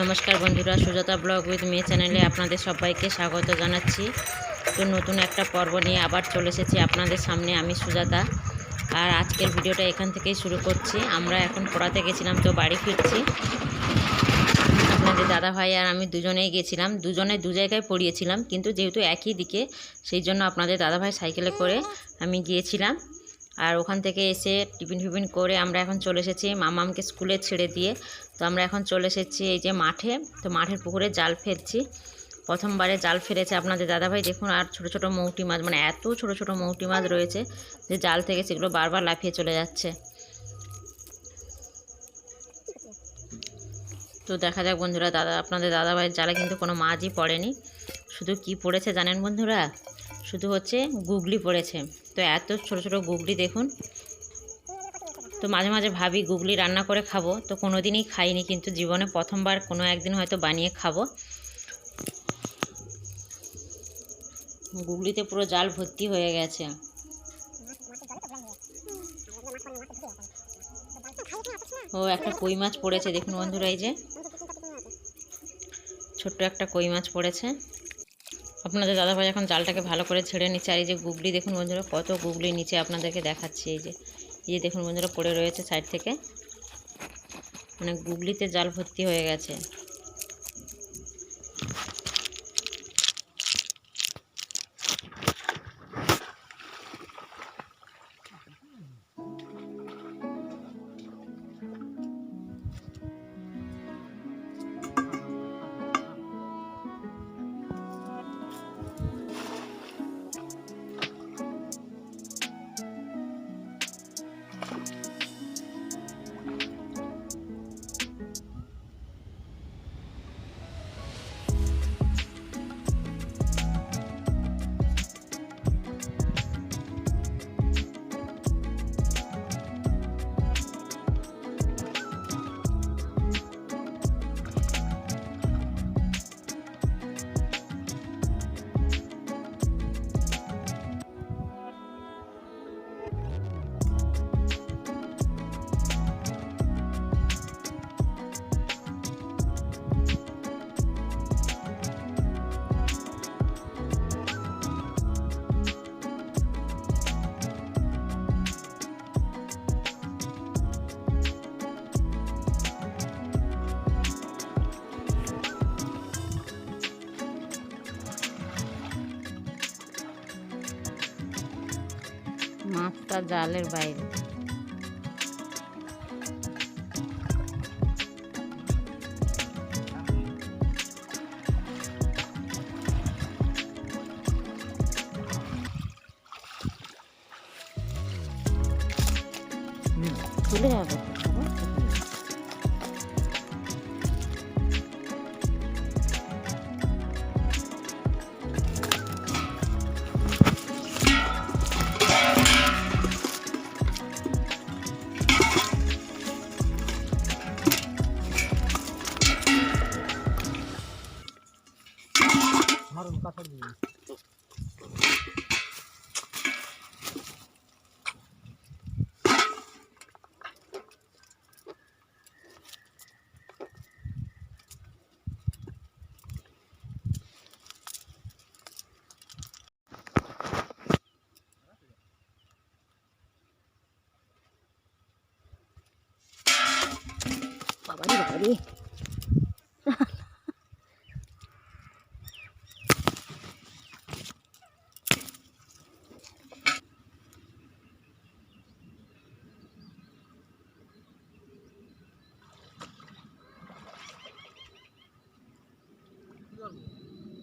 নমস্কার বন্ধুরা, Sujata blog with মেয়ে চ্যানেলে আপনাদের সবাইকে স্বাগত জানাচ্ছি। তো নতুন একটা পর্ব নিয়ে আবার চলে এসেছি আপনাদের সামনে, আমি সুজাতা। আর আজকের ভিডিওটা এখান থেকেই শুরু করছি। আমরা এখন পড়াতে গেছিলাম তো বাড়ি ফিরছি। আপনাদের দাদা ভাই আর আমি দুজনেই গেছিলাম। দুজনে দু জায়গায় পড়িয়েছিলাম, কিন্তু যেহেতু একই দিকে, সেই জন্য আপনাদের দাদা ভাই সাইকেলে করে আমি গিয়েছিলাম। আর ওখান থেকে এসে টিফিন ফিফিন করে আমরা এখন চলে এসেছি মামামকে স্কুলে ছেড়ে দিয়ে। তো আমরা এখন চলে এসেছি এই যে মাঠে। তো মাঠের পুকুরে জাল ফেলছি। প্রথমবারে জাল ফেলেছে আপনাদের দাদাভাই। দেখুন আর ছোট ছোট মৌটি মাছ মানে এত ছোট ছোট মৌটি মাছ রয়েছে যে জাল থেকে সেগুলো বারবার লাফিয়ে চলে যাচ্ছে। তো দেখা যাক বন্ধুরা, দাদা, আপনাদের দাদাভাইয়ের জালে কিন্তু কোনো মাছই পড়েনি। শুধু কি পড়েছে জানেন বন্ধুরা? শুধু হচ্ছে গুগলি পড়েছে। তো এত ছোট ছোট গুগলি দেখুন। তো মাঝে মাঝে ভাবি গুগলি রান্না করে খাব। তো কোনো দিনই খাইনি, কিন্তু জীবনে প্রথমবার কোনো একদিন হয়তো বানিয়ে খাব। গুগলিতে পুরো জাল ভর্তি হয়ে গেছে। ও, একটা কই মাছ পড়েছে, দেখুন বন্ধুরা এই যে। ছোট্ট একটা কই মাছ পড়েছে। আপনাদের দাদাভাই এখন জালটাকে ভালো করে ছেড়ে নিচ্ছে। আর এই যে গুগলি, দেখুন বন্ধুরা, কত গুগলি নিচে আপনাদেরকে দেখাচ্ছি। এই যে এই যে দেখুন বন্ধুরা, পড়ে রয়েছে সাইড থেকে। মানে গুগলিতে জাল ভর্তি হয়ে গেছে। মাছটা জালের বাইরে। খুলে যাবে। তো বাবা। মারুন কাছাড় দিয়ে বাবারি বাবারি নিয়ে আসো মারুন না, পাল দরকার পড়ে দুটো পোল পাল দিয়ে দেবো শুধু মাছ মেরে যাবে তো। চলো, এই মাছগুলো কেটে শেষ করব। এরপর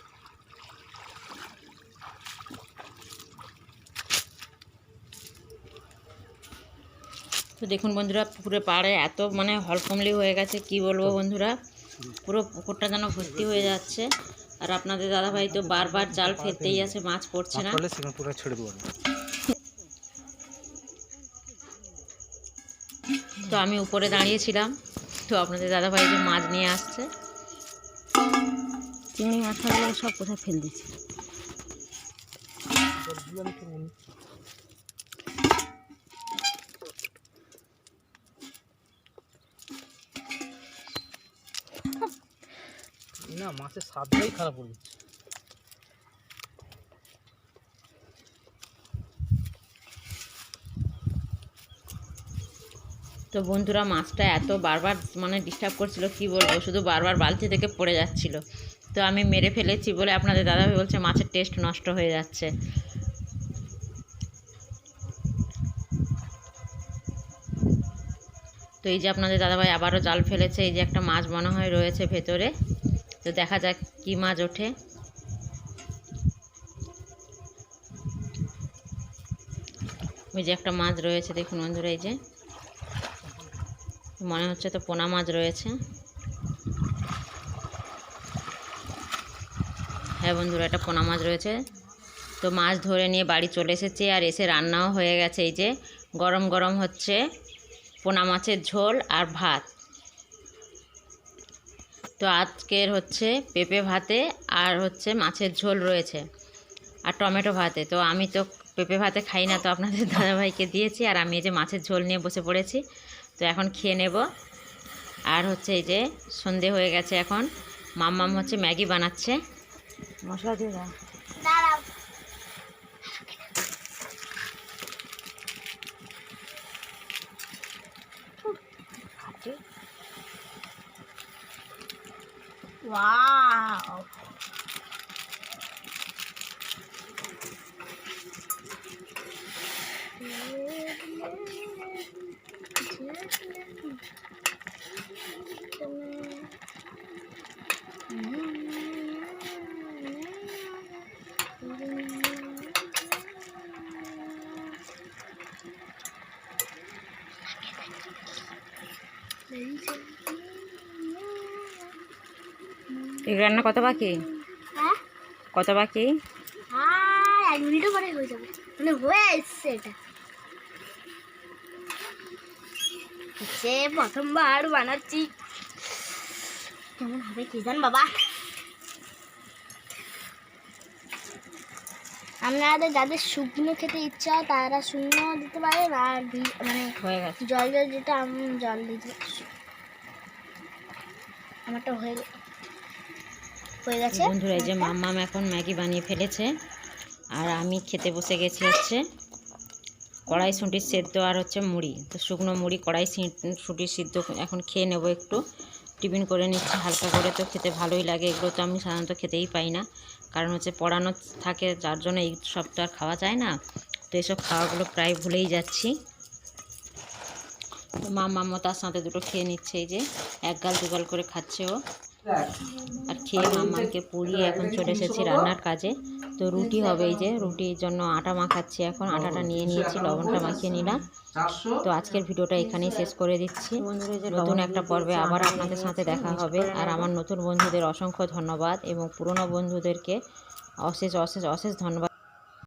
তো দেখুন বন্ধুরা পুকুরে পাড়ে এত মানে হলকমলি হয়ে গেছে কি বলব বন্ধুরা? পুরো পুকুরটা যেন ভর্তি হয়ে যাচ্ছে। আর আপনাদের দাদাভাই তো বারবার জাল ফেলতেই আছে মাছ পড়ছে না। তো আমি উপরে দাঁড়িয়েছিলাম তো আপনাদের দাদাভাই যে মাছ নিয়ে আসছে। চিংড়ি মাছ থাকলে সব কোথায় ফেল দিচ্ছে? না, মাছের স্বাদটাই খারাপ করে দিচ্ছে। তো বন্ধুরা, মাছটা এত বারবার মানে ডিস্টার্ব করছিল, কি বলব? শুধু বারবার বালতি থেকে পড়ে যাচ্ছিল। তো আমি মেরে ফেলেছি বলে আপনাদের দাদাভাই বলছে, মাছের টেস্ট নষ্ট হয়ে যাচ্ছে। তো এই যে আপনাদের দাদাভাই আবারও জাল ফেলেছে, এই যে একটা মাছ মনে হয় রয়েছে ভেতরে। তো দেখা যাক কি মাছ ওঠে। ওই যে একটা মাছ রয়েছে, দেখুন বন্ধুরা, এই যে। মনে হচ্ছে তো পোনা মাছ রয়েছে। হ্যাঁ বন্ধুরা, একটা পোনা মাছ রয়েছে। তো মাছ ধরে নিয়ে বাড়ি চলে এসেছে আর এসে রান্নাও হয়ে গেছে। এই যে গরম গরম হচ্ছে পোনা মাছের ঝোল আর ভাত। তো আজকের হচ্ছে পেঁপে ভাতে আর হচ্ছে মাছের ঝোল রয়েছে আর টমেটো ভাতে। তো আমি তো পেঁপে ভাতে খাই না, তো আপনাদের দাদাভাইকে দিয়েছি আর আমি এই যে মাছের ঝোল নিয়ে বসে পড়েছি। তো এখন খেয়ে নেব। আর হচ্ছে এই যে সন্ধে হয়ে গেছে এখন। মাম্মাম হচ্ছে ম্যাগি বানাচ্ছে। মশলা দিয়ে Wow. Thank you. এই রান্না কত বাকি? হ্যাঁ? কত বাকি? আর এক মিনিটও পরে হয়ে যাবে। মানে হয়ে এসছে এটা। সে প্রথমবার বানাচ্ছি। কেমন হবে কি জান বাবা। আপনাদের যাদের শুকনো খেতে ইচ্ছা হয় তারা শুকনো দিতে পারে আর মানে হয়ে গেছে। জল জল যেটা আমি জল দিতে আমারটা হয়ে গে- হয়ে গেছে। বন্ধুরা, এই যে মাম্মাম এখন ম্যাগি বানিয়ে ফেলেছে। আর আমি খেতে বসে গেছি হচ্ছে কড়াই শুঁটির সেদ্ধ আর হচ্ছে মুড়ি। তো শুকনো মুড়ি, কড়াই শুঁটির সিদ্ধ এখন খেয়ে নেব একটু। টিফিন করে নিচ্ছি হালকা করে, তো খেতে ভালোই লাগে। এগুলো তো আমি সাধারণত খেতেই পাই না। কারণ হচ্ছে পড়ানো থাকে, যার জন্য এই সব তো আর খাওয়া যায় না। তো এসব খাওয়াগুলো প্রায় ভুলেই যাচ্ছি। তো মা মাম্মা তার সাথে দুটো খেয়ে নিচ্ছে, এই যে এক গাল, দু গাল করে খাচ্ছে ও। আর খেয়ে মামাকে পুড়িয়ে এখন চলে এসেছি রান্নার কাজে। তো রুটি হবে এই যে, রুটির জন্য আটা মাখাচ্ছি এখন। আটাটা নিয়ে নিয়েছি, লবণটা মাখিয়ে নিলাম। তো আজকের ভিডিওটা এখানেই শেষ করে দিচ্ছি। নতুন একটা পর্বে আবার আপনাদের সাথে দেখা হবে। আর আমার নতুন বন্ধুদের অসংখ্য ধন্যবাদ এবং পুরনো বন্ধুদেরকে অশেষ অশেষ অশেষ ধন্যবাদ।